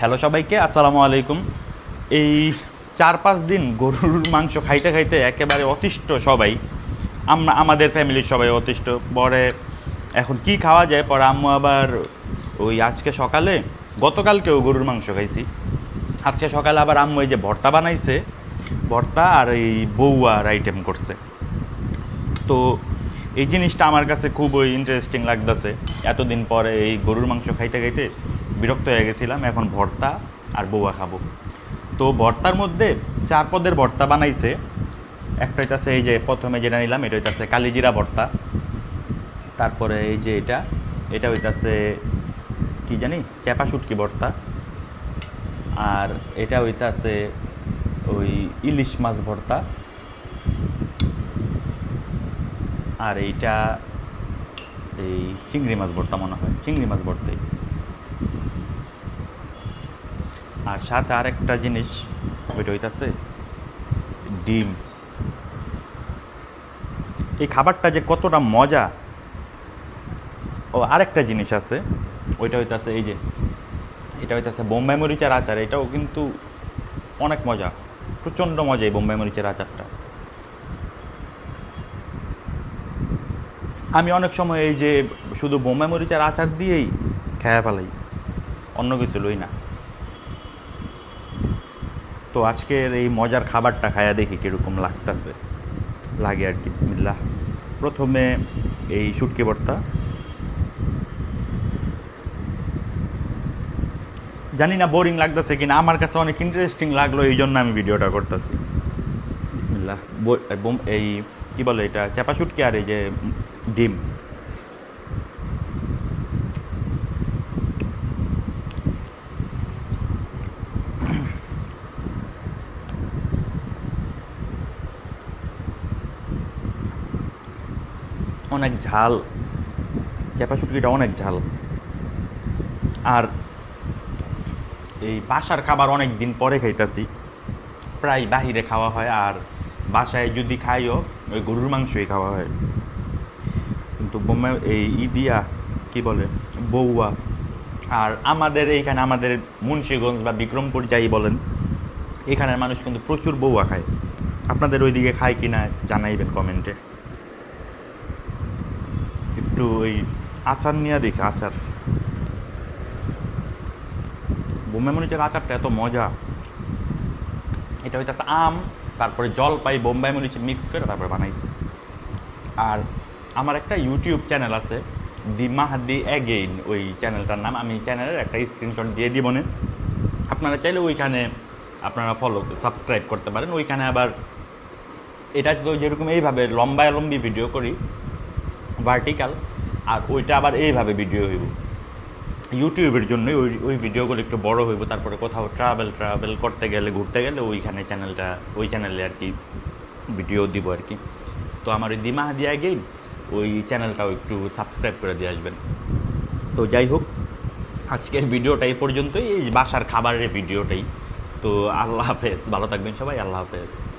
Hello সবাইকে, আসসালামু আলাইকুম। এই চার পাঁচ দিন গরুর মাংস খাইতে খাইতে একেবারে অতিষ্ঠ সবাই। আমরা, আমাদের ফ্যামিলির সবাই অতিষ্ঠ। পরে এখন কি খাওয়া যায়? পরে আম্মু আবার ওই আজকে সকালে, গতকালকেও গরুর মাংস খাইছি। আজকে সকালে আবার আম্মু এই যে ভর্তা বানাইছে, ভর্তা আর এই বউয়ার আইটেম করছে। তো এই জিনিসটা আমার কাছে খুবই ইন্টারেস্টিং লাগতেছে। এতদিন পরে এই গরুর মাংস খাইতে খাইতে বিরক্ত হয়ে গেছিলাম, এখন ভর্তা আর বউয়া খাব। তো ভর্তার মধ্যে চার পদের ভর্তা বানাইছে। একটা হইতাছে এই যে প্রথমে যেটা নিলাম, এটা হইতাছে কালিজিরা ভর্তা। তারপরে এই যে এটা এটা হইতাছে কি জানি, চেপা শুটকি ভর্তা। আর এটা হইতাছে ওই ইলিশ মাছ ভর্তা। আর এইটা এই চিংড়ি মাছ ভর্তা মনে হয়, চিংড়ি মাছ ভর্তাই। আর সাথে আরেকটা জিনিস ওইটা হইতাছে ডিম। এই খাবারটা যে কতটা মজা। ও, আরেকটা জিনিস আছে, ওইটা হইতাছে এই যে, এটা হইতাছে বোম্বাই মরিচের আচার, এটাও কিন্তু অনেক মজা, প্রচণ্ড মজা এই বোম্বাই মরিচের আচারটা। আমি অনেক সময় এই যে শুধু বোম্বাই মরিচের আচার দিয়েই খেয়া ফেলাই, অন্য কিছু লই না। তো আজকের এই মজার খাবারটা খায়া দেখি কীরকম লাগতেছে। লাগে আর কি, বিসমিল্লাহ। প্রথমে এই শুটকি ভর্তা। জানি না বোরিং লাগতেছে কিনা, আমার কাছে অনেক ইন্টারেস্টিং লাগল, এই জন্য আমি ভিডিওটা করতেছি। বিসমিল্লাহ এই কি বলে এটা, চাপা শুটকি আর এই যে ডিম। অনেক ঝাল চেপা শুটকিটা অনেক ঝাল। আর এই বাসার খাবার অনেক দিন পরে খাইতাছি। প্রায় বাহিরে খাওয়া হয় আর বাসায় যদি খাইও, ওই গরুর মাংসই খাওয়া হয়। কিন্তু বোম্বাই এই ইদিয়া, কি বলে, বউয়া আর আমাদের এইখানে আমাদের মুন্সীগঞ্জ বা বিক্রমপুর যাই বলেন, এখানের মানুষ কিন্তু প্রচুর বউয়া খায়। আপনাদের ওইদিকে খায় কি না জানাইবেন কমেন্টে। একটু ওই আচার নিয়ে দেখি, আচার। বোম্বাই মরিচের আচারটা এত মজা। এটা হইতেছে আম, তারপরে জলপাই বোম্বাই মরিচ মিক্স করে তারপরে বানাইছে। আর আমার একটা ইউটিউব চ্যানেল আছে, দি মাহাদি অ্যাগেইন ওই চ্যানেলটার নাম। আমি চ্যানেলের একটা স্ক্রিনশট দিয়ে দিব আপনারা চাইলে ওইখানে আপনারা ফলো সাবস্ক্রাইব করতে পারেন। ওইখানে আবার এটা যেরকম এইভাবে লম্বায় লম্বি ভিডিও করি। ভার্টিক্যাল আর ওইটা আবার এইভাবে ভিডিও হইব। ইউটিউবের জন্যই ওই ওই ভিডিওগুলো একটু বড় হইব, তারপরে কোথাও ট্রাভেল ট্রাভেল করতে গেলে, ঘুরতে গেলে ওইখানে চ্যানেলটা ওই চ্যানেলে আর কি ভিডিও দিব আর কি। তো আমার ওই দিমা দিয়ে গেই ওই চ্যানেলটাও একটু সাবস্ক্রাইব করে দিয়ে আসবেন। তো যাই হোক, আজকের ভিডিওটা এই পর্যন্তই, এই বাসার খাবারের ভিডিওটাই তো আল্লাহ হাফেজ, ভালো থাকবেন সবাই, আল্লাহ হাফেজ।